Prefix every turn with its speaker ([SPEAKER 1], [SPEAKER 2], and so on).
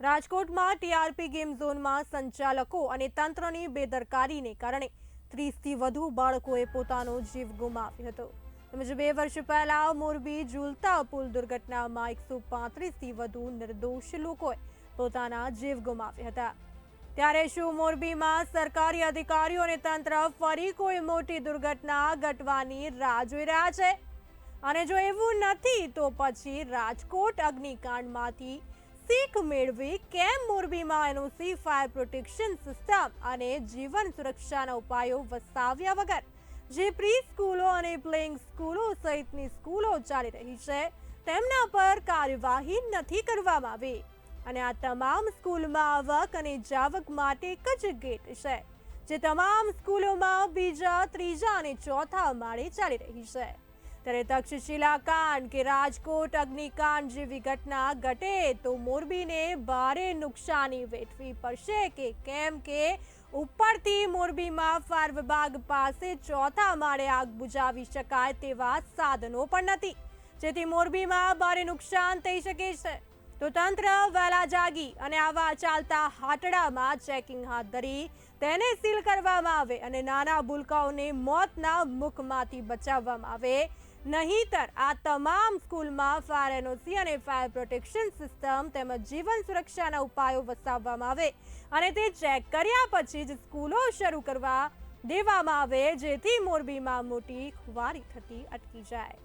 [SPEAKER 1] રાજકોટમાં TRP game ઝોનમાં સંચાલકો અને તંત્રની બેદરકારીને કારણે ત્રીસથી વધુ બાળકોએ પોતાનો જીવ ગુમાવ્યો હતો. તેમજ બે વર્ષ પહેલા મોરબી ઝૂલતા પુલ દુર્ઘટનામાં એકસો પાંત્રીસથી વધુ નિર્દોષ લોકોએ પોતાના જીવ ગુમાવ્યા હતા. ત્યારે શું મોરબીમાં સરકારી અધિકારીઓ અને તંત્ર ફરી કોઈ મોટી દુર્ઘટના ઘટવાની રાહ જોઈ રહ્યા છે? અને જો એવું નથી, તો પછી રાજકોટ અગ્નિકાંડમાંથી શીખ મેળવી કેમ મોરબીમાં એનઓસી ફાયર પ્રોટેક્શન સિસ્ટમ અને જીવન સુરક્ષાના ઉપાયો વસાવ્યા વગર? જે પ્રી સ્કૂલો અને પ્લેઇંગ સ્કૂલો સહિતની સ્કૂલો ચાલી રહી છે, તેમના પર કાર્યવાહી નથી કરવામાં આવી. અને આ તમામ સ્કૂલમાં આવક અને જાવક માટે એક જ ગેટ છે, જે તમામ સ્કૂલોમાં બીજા, ત્રીજા અને ચોથા માળે ચાલી રહી છે. ત્યારે તક્ષશિલા કાંડ કે રાજકોટ અગ્નિકાંડ જેવી ઘટના ઘટે તો મોરબીને ભારે નુકસાની વેઠવી પડશે કે કેમ કે ઉપરથી મોરબીમાં ફાયર વિભાગ પાસે ચોથા માળે આગ બુજાવી શકાય તેવા સાધનો પણ નથી. જેથી મોરબીમાં ભારે નુકસાન થઈ શકે છે. તો તંત્ર વહેલા જાગી અને આવા ચાલતા હાટડામાં ચેકિંગ હાથ ધરી તેને સીલ કરવામાં આવે અને નાના ભૂલકાઓને મોતના મુખમાંથી બચાવવામાં આવે. નહીંતર આ તમામ સ્કૂલમાં ફાયર એનઓસી અને ફાયર પ્રોટેક્શન સિસ્ટમ તેમજ જીવન સુરક્ષાના ઉપાયો વસાવવામાં આવે અને તે ચેક કર્યા પછી જ સ્કૂલો શરૂ કરવા દેવામાં આવે, જેથી મોરબીમાં મોટી ખુવારી થતી અટકી જાય.